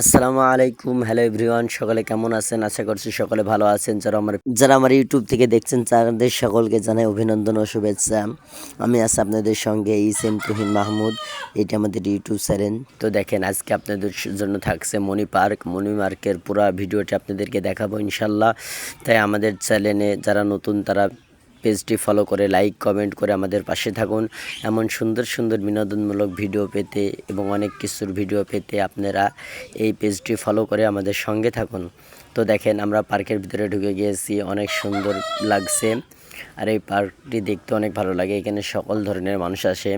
আসসালামু আলাইকুম, hello everyone, সকলে কেমন আছেন? আশা করছি সকলে ভালো আছেন। যারা আমার যারা আমার ইউটিউব থেকে দেখছেন, তাদের সকলকে জানাই অভিনন্দন ও শুভেচ্ছা। আমি আছি আপনাদের সঙ্গে ইসেম তুহিন মাহমুদ। এটি আমাদের ইউটিউব চ্যানেল তো দেখেন, আজকে আপনাদের জন্য থাকছে মণি পার্ক। মণি পার্কের পুরো ভিডিওটি আপনাদেরকে দেখাবো ইনশাল্লাহ তাই আমাদের চ্যানেলে যারা নতুন, তারা পেজটি ফলো করে লাইক কমেন্ট করে আমাদের পাশে থাকুন। এমন সুন্দর সুন্দর বিনোদনমূলক ভিডিও পেতে এবং অনেক কিছুর ভিডিও পেতে আপনারা এই পেজটি ফলো করে আমাদের সঙ্গে থাকুন। তো দেখেন, আমরা পার্কের ভিতরে ঢুকে গিয়েছি, অনেক সুন্দর লাগছে। আর এই পার্কটি দেখতে অনেক ভালো লাগে। এখানে সকল ধরনের মানুষ আসে।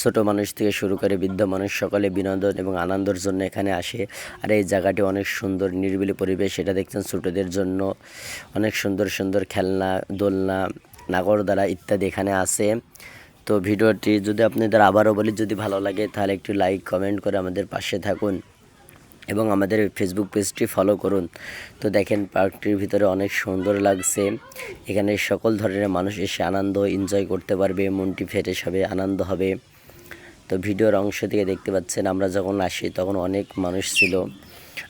ছোট মানুষ থেকে শুরু করে বৃদ্ধ মানুষ সকলে বিনোদন এবং আনন্দের জন্য এখানে আসে। আর এই জায়গাটি অনেক সুন্দর, নিরিবিলি পরিবেশ। এটা দেখছেন ছোটদের জন্য অনেক সুন্দর সুন্দর খেলনা, দোলনা, নাগরদোলা ইত্যাদি এখানে আছে। তো ভিডিওটি যদি আপনাদের আবারও বলি, যদি ভালো লাগে তাহলে একটু লাইক কমেন্ট করে আমাদের পাশে থাকুন। এবং আমাদের ফেসবুক পেজটি ফলো করুন। তো দেখেন, পার্কটির ভিতরে অনেক সুন্দর লাগছে। এখানে সকল ধরনের মানুষ এসে আনন্দ এনজয় করতে পারবে, মনটি ফ্রেশ হবে, আনন্দ হবে। তো ভিডিওর অংশ থেকে দেখতে পাচ্ছেন, আমরা যখন আসি তখন অনেক মানুষ ছিল।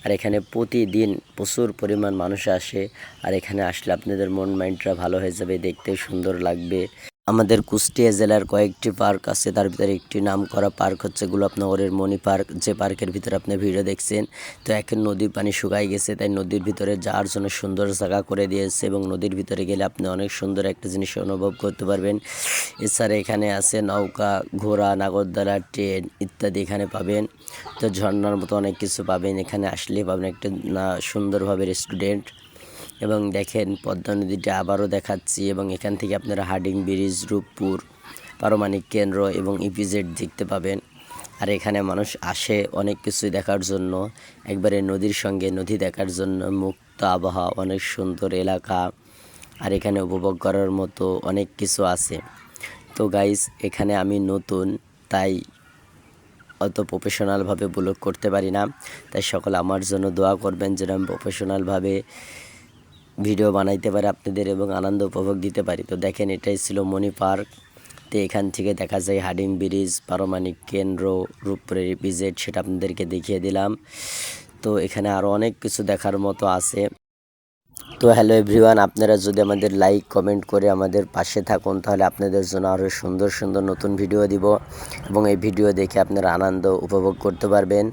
আর এখানে প্রতিদিন প্রচুর পরিমাণ মানুষ আসে। আর এখানে আসলে আপনাদের মন মাইন্ডটা ভালো হয়ে যাবে দেখতে সুন্দর লাগবে। আমাদের কুষ্টিয়া জেলার কয়েকটি পার্ক আছে। তার ভিতরে একটি নাম করা পার্ক হচ্ছে গোলাপনগরের মণি পার্ক। যে পার্কের ভিতরে আপনি ভিডিও দেখছেন, তো এখন নদীর পানি শুকাই গেছে, তাই নদীর ভিতরে যাওয়ার জন্য সুন্দর জায়গা করে দিয়েছে এবং নদীর ভিতরে গেলে আপনি অনেক সুন্দর একটা জিনিস অনুভব করতে পারবেন। এছাড়া এখানে আছে নৌকা, ঘোড়া, নাগরদোলা, ট্রেন ইত্যাদি এখানে পাবেন। তো ঝর্ণার মতো অনেক কিছু পাবেন। এখানে আসলে পাবেন একটা সুন্দরভাবে রেস্টুরেন্ট এবং দেখেন পদ্মা নদীটা আবারও দেখাচ্ছি এবং এখান থেকে আপনারা হার্ডিং ব্রিজ, রূপপুর, পারমাণিক কেন্দ্র এবং ইপিজেড দেখতে পাবেন। আর এখানে মানুষ আসে অনেক কিছু দেখার জন্য। একবারে নদীর সঙ্গে নদী দেখার জন্য মুক্ত আবহাওয়া, অনেক সুন্দর এলাকা। আর এখানে উপভোগ করার মতো অনেক কিছু আছে। তো গাইস এখানে আমি নতুন, তাই অত প্রফেশনালভাবে ব্লগ করতে পারি না। তাই সকলে আমার জন্য দোয়া করবেন যেন আমি প্রফেশনালভাবে ভিডিও বানাইতে পারি আপনাদের এবং আনন্দ উপভোগ দিতে পারি। তো দেখেন, এটাই ছিল মণি পার্ক। তো এখান থেকে দেখা যায় হাডিং ব্রিজ, পারমাণিক কেন্দ্র রূপপুরের ভিজিট সেটা আপনাদেরকে দেখিয়ে দিলাম। তো এখানে আরও অনেক কিছু দেখার মতো আছে। তো হ্যালো এভরিওয়ান আপনারা যদি আমাদের লাইক কমেন্ট করে আমাদের পাশে থাকুন, তাহলে আপনাদের জন্য আরও সুন্দর সুন্দর নতুন ভিডিও দিব এবং এই ভিডিও দেখে আপনারা আনন্দ উপভোগ করতে পারবেন।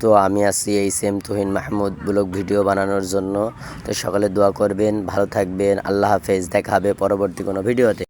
তো আমি আছি এই same Tuhin Mahmud blog video বানানোর জন্য। তো সকালে দোয়া করবেন, ভালো থাকবেন, আল্লাহ হাফেজ, দেখা হবে পরবর্তী কোনো ভিডিওতে